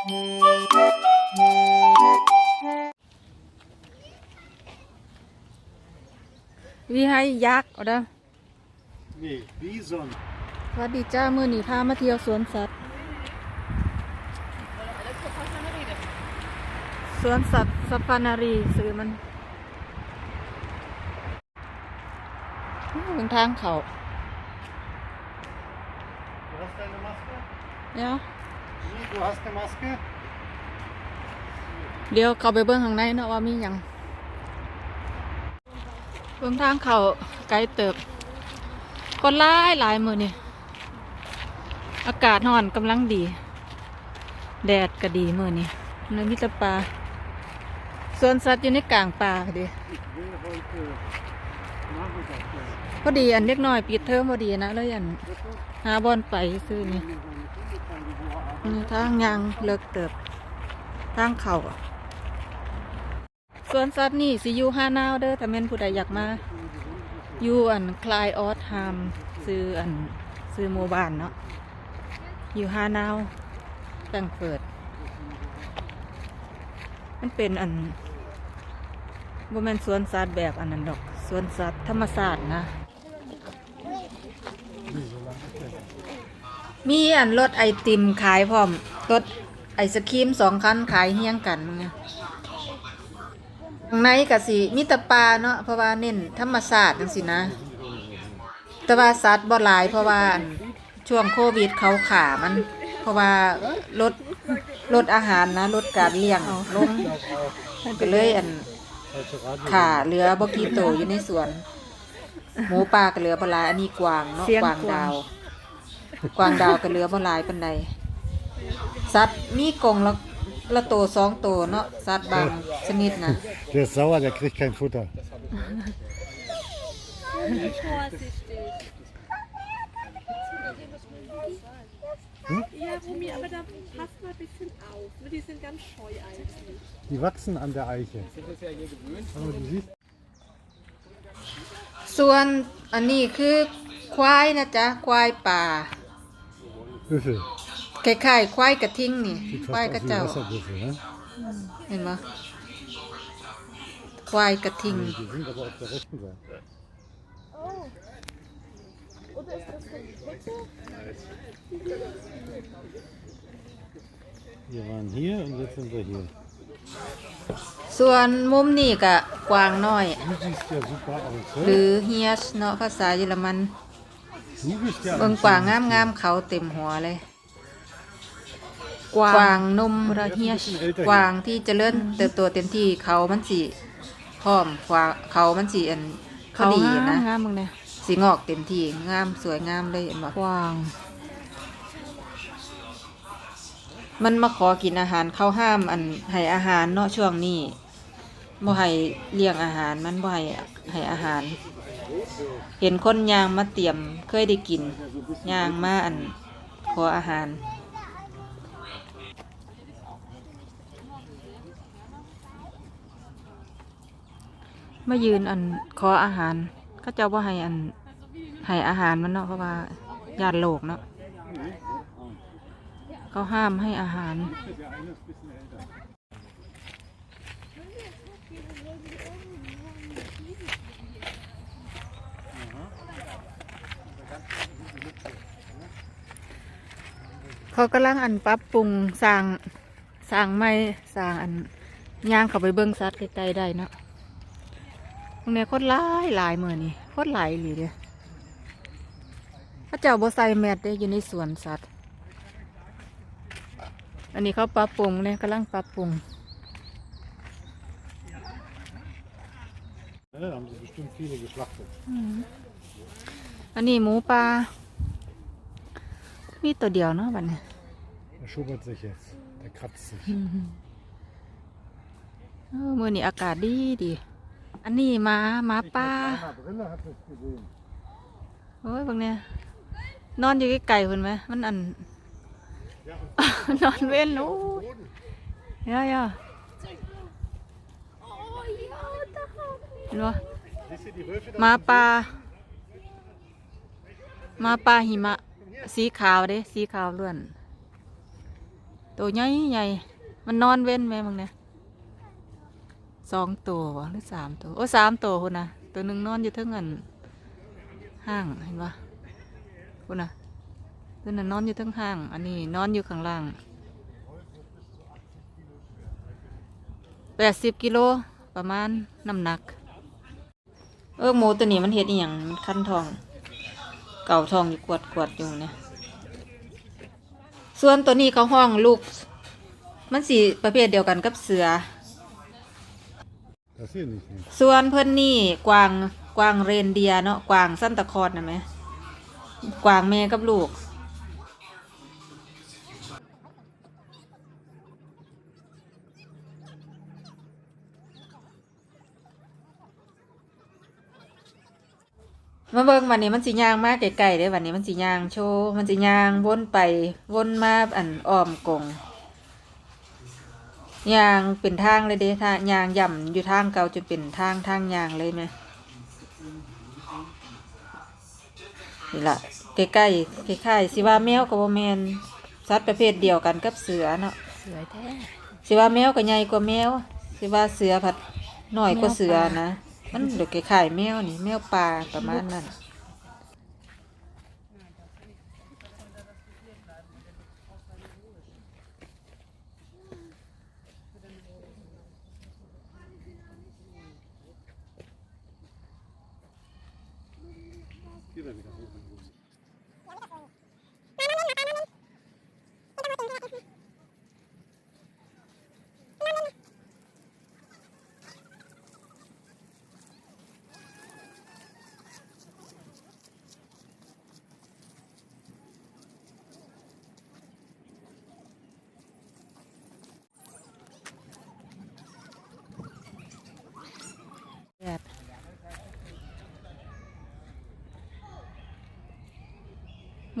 วิให้ยักษ์เอาเด้อ Nee, Bison. สวัสดีจ้ามือหนีพามาเที่ยวสวนสัตว์ สวนสัตว์สฟานารีซื้อมันเป็นทางเขา Du hast deine Maske? เดี๋ยว เดี๋ยวเข้าไปเบิ้งข้างในเนาะว่ามีหยังเบิ้งทางเขาไกลเติบคนหลายหลายมือนี่อากาศร้อนกำลังดี แดดก็ดีมือนี่ในมิตรปลาส่วนสัตว์อยู่ในกลางป่าพอดีพอดีอันเล็กน้อยปิดเทอมพอดีนะเลยอันหาบอลไปซื้อนี่ ทางยางเลิกเติบทางเขาสวนสัตว์นี่สิอยู่ห้านาวเด้อถ้าแม่นผู้ใดอยากมาอยู่อันคลายออสฮามซื้ออันซื้อโมบานเนาะอยู่ห้านาวแป้งเปิด มันเป็นอันบ่แม่นสวนสัตว์แบบอันนั้นดอกสวนสัตว์ธรรมศาสตร์นะ มีอันรถไอติมขายพร้อมรถไอศครีมสองคันขายเฮี้ยงกันเนี่ยข้างในกะสิมีแตะปลาเนาะเพราะว่าเน้นธรรมศาสตร์จังสินะ แต่ว่าสัตว์บ่หลายเพราะว่าช่วงโควิดเขาขามัน เพราะว่าลดลดอาหารนะลดการเลี้ยงลงก็เลยอันขาเหลือบ่กี่โตอยู่ในสวน หมูป่าก็เหลือบ่หลาอันนี้กวางเนาะเสียงกกวางดาว กวางดาวก็เหลือบ่หลายปานใดสัตว์มีกรงละละโตสองโตวเนาะสัตว์บางชนิดนะ Der ist sauer, der kriegt kein Futter. Ja, Rumi, aber da passt mal ein bisschen auf. ne? Die sind ganz scheu eigentlich. Die wachsen an der Eiche. Aber du siehst, ส่วนอันนี้คือควายนะจ๊ะ ควายป่า Büffel. คล้ายๆควายกระทิงนี่ Sieht ควาย fast กระ aus wie เจ้า Wasserbüffel, ne? เห็นไหมควายกระทิง Die sind aber auf der rechten Seite. Wir waren hier und jetzt sind wir hier. ส่วนมุมนี่กะกวางน้อย Du siehst ja super aus, หรื ne? อเฮียสเนาะภาษาเยอรมัน Du bist ja เบิ่ง ein กวาง schönes งามงาม Tier. ๆเขาเต็มหัวเลยกวางกวางนมระเฮียชกวางที่เจริญเติบโตเต็มที่เขามันสีพร้อมกวางเขามันสีอันพอเขาดีงามนะงามมึงเนี่ยสีงอกเต็มที่งามสวยงามเลยเห็นบ่กวาง มันมาขอกินอาหารเขาห้ามอันให้อาหารเนาะช่วงนี้บ่ให้เลี้ยงอาหารมันบ่ให้ให้อาหาร เห็นคนยางมาเตรียมเคยได้กินยางมาอันขออาหาร มายืนอันขออาหารก็เจ้าว่าให้อันให้อาหารมันเนาะเพราะว่าญาติโลกเนาะเขาห้ามให้อาหาร เขากำลังอันปรับปรุงสร้างสร้างไม่สร้างอันย่างเข้าไปเบิ้งสัตว์ไกลๆได้เนาะตรงนี้โคตรหลายหลายมือนี่โคตรหลายอีหลีเด้อพระเจ้าบ่ใส่แมสได้อยู่ในสวนสัตว์ อันนี้เขาปรับปรุงเนี่ยกำลังปรับปรุง อันนี้หมูปลา มีตัวเดียวเนาะบัดนี้ Er schubbert sich jetzt. Der kratzt sich. เออมือนี้อากาศดีดี อันนี้หมาหมาป่า Einer Brille hat es gesehen. โอ้ยบางเนี่ยนอนอยู่ไกลๆคนไหมมันอัน นอนเว้นโอ้ยย่าย่าเห็นปะ Siehst du die Wölfe หมาป่าหมาป่าหิมะ สีขาวเด้สีขาวล้วน ตัวใหญ่ใหญ่มันนอนเว้นแม่มึงเนี่ยสองตัวหรือสามตัวโอ้สามตัวคุณนะตัวหนึ่งนอนอยู่เทั้งอันห้างเห็นปะคุณนะตัวนั้นนอนอยู่ทั้งห้าง อันนี้นอนอยู่ข้างล่างแปดสิบกิโลประมาณน้ำหนัก เออหมูตัวนี้มันเห็ดอย่างมันคันทอง เก่าทองอยู่กวดกวดอยู่เนี่ย ส่วนตัวนี้เขาห้องลูก มันสีประเภทเดียวกันกับเสือ Das hier nicht. nicht. ส่วนเพิ่นนี่กวางกวางเรนเดียร์เนาะกวางสั้นตะคอดนะไหมกวางแม่กับลูก มาเบิ่งวันนี้มันสิย่างมากไกลๆเด้วันนี้มันสิย่างโชว์มันสิย่างวนไปวนมาอันอ้อมกงย่างเป็นทางเลยเด้ทางย่างย่ำอยู่ทางเก่าจนเป็นทางทางย่างเลยไหมนี่ละใกล้ๆคล้ายๆสิว่าแมวกับว่าแมนสัตว์ประเภทเดียวกันกับเสือเนาะสวยแท้สิว่าแมวก็ใหญ่กว่าแมวสิว่าเสือผัดน้อยกว่าเสือนะ มันเดี๋ยวคล้ายๆแมวนี่แมวปลาประมาณนั้นที่ไหนมีการ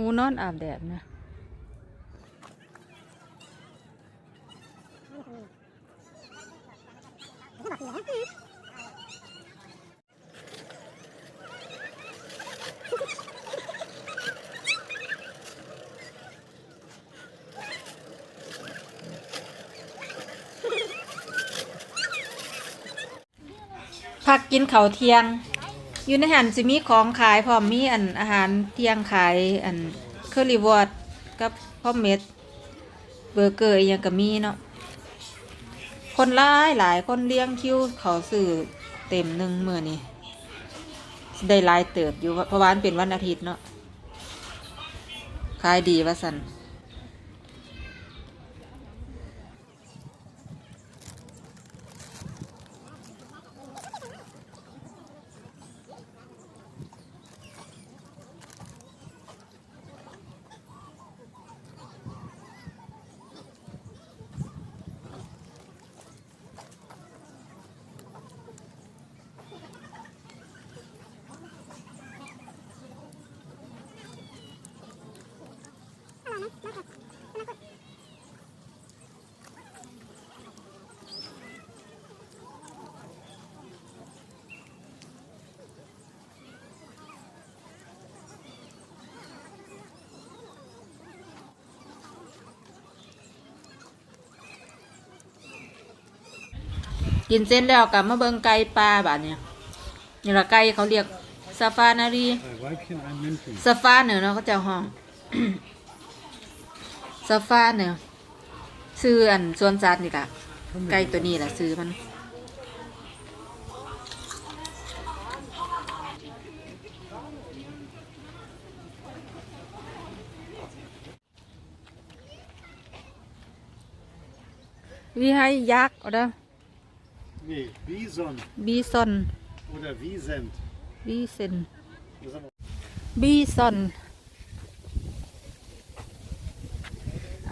มูนอนอาบแดดนะพักกินเขาเทียง อยู่ในหันสิมีของขายพร้อมมีอันอาหารเที่ยงขายอันเคอรี่วอดกับพ่อมเม็ดเบอร์เกอร์อหยังก็มีเนาะคนหลายหลายคนเลี้ยงคิวเขาซื้อเต็มหนึ่งมือนี่ได้หลายเติบอยู่เพราะว่ามันเป็นวันอาทิตย์เนาะขายดีว่าสัน กินเส้นแล้วกับมาเบิงไก่ปลาบาดเนี่ยนี่ละไก่เขาเรียกซาฟานารีซาฟาเนอเนาะเขาจะห้อง ซาฟาเนอซื้ออันสวนสัตว์นี่ละไก่ตัวนี้แหละซื้อมัน วิให้ยักษ์เอาเด้อ Nee, Bison บีซอน oder Wiesent. บีเซน Das ist aber บีซอน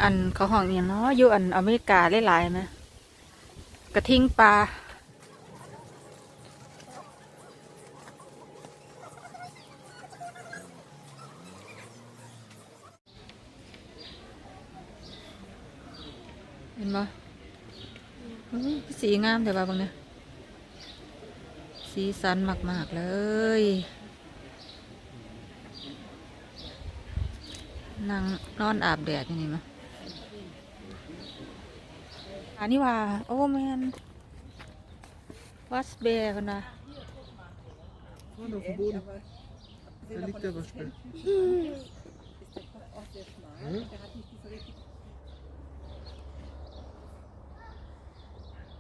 อันเขาห้องอย่างเนาะอยู่อันอเมริกาหลายๆไหมกระทิงปลาเห็นปะอื้อ สีงามแต่ว่าบางเนี่ยสีสันมาก ๆ เลย นั่งนอนอาบแดดอย่างนี้มั้ยอันนี้ว่า โอ้แมนวัสเบร์กันนะ Vorne auf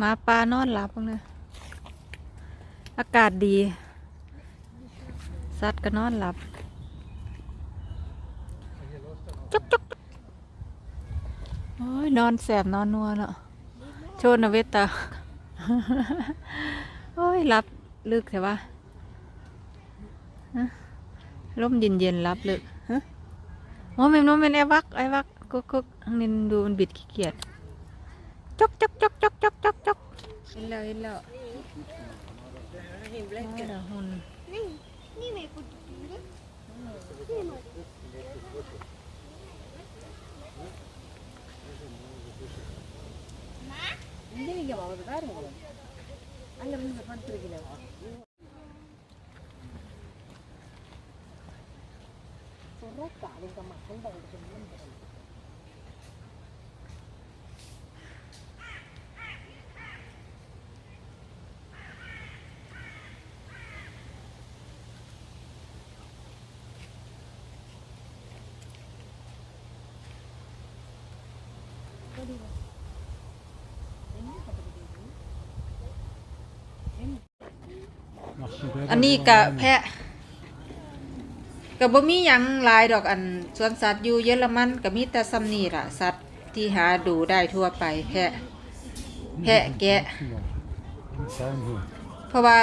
มาปลานอนหลับบ้างเลยอากาศดี สัตว์ก็นอนหลับจุกจุกจุกโอ้ยนอนแสบนอนนัวเนาะโชนนะเวตา โอ้ยหลับลึกใช่ปะฮะร่มเย็นเย็นๆหลับลึกฮะโมเมนโมเมนไอวักไอวักกุกกุกทางนี้ดูมันบิดขี้เกียจจกจกจกจกจก จกจกเห็นแล้วเห็นแล้วมาดาหุ่น Nie mehr gut. Macht ein Bär อันนี้กะแพะกะบ่มีหยังหลายดอกอันสวนสัตว์อยู่เยอรมันก็มีแต่ซ้ำนี่ล่ะ สัตว์ที่หาดูได้ทั่วไปแพะ แพะแกะ เพราะว่า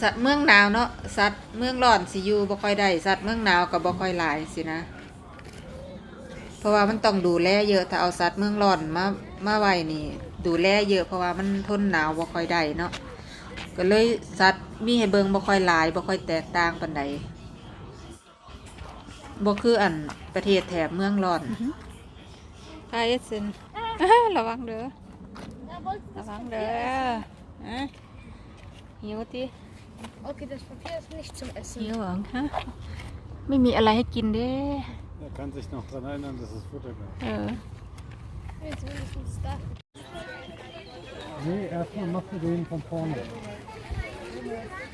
สัตว์เมืองหนาวเนาะสัตว์เมืองร้อนสิอยู่บ่ค่อยได้สัตว์เมืองหนาวก็บ่ค่อยหลายสินะ เพราะว่ามันต้องดูแลเยอะถ้าเอาสัตว์เมืองร้อนมามาไว้นี่ ดูแลเยอะเพราะว่ามันทนหนาวบ่ค่อยได้เนาะ ก็เลยสัตว์มีให้เบิ่งบ่ค่อยหลายบ่ค่อยแตกต่างปานใดบ่คืออันประเทศแถบเมืองร้อนพาเอสเซนระวังเด้อ Da wolltest ระวังเด้ออะหิวติ Okay, das Papier ist nicht zum Essen. หิวเหรอฮะไม่มีอะไรให้กินเด้ Er kann sich noch daran erinnern, dass es Futter gab. เออ Jetzt wenigstens da. Nee, erstmal machst du den von vorne. Thank you.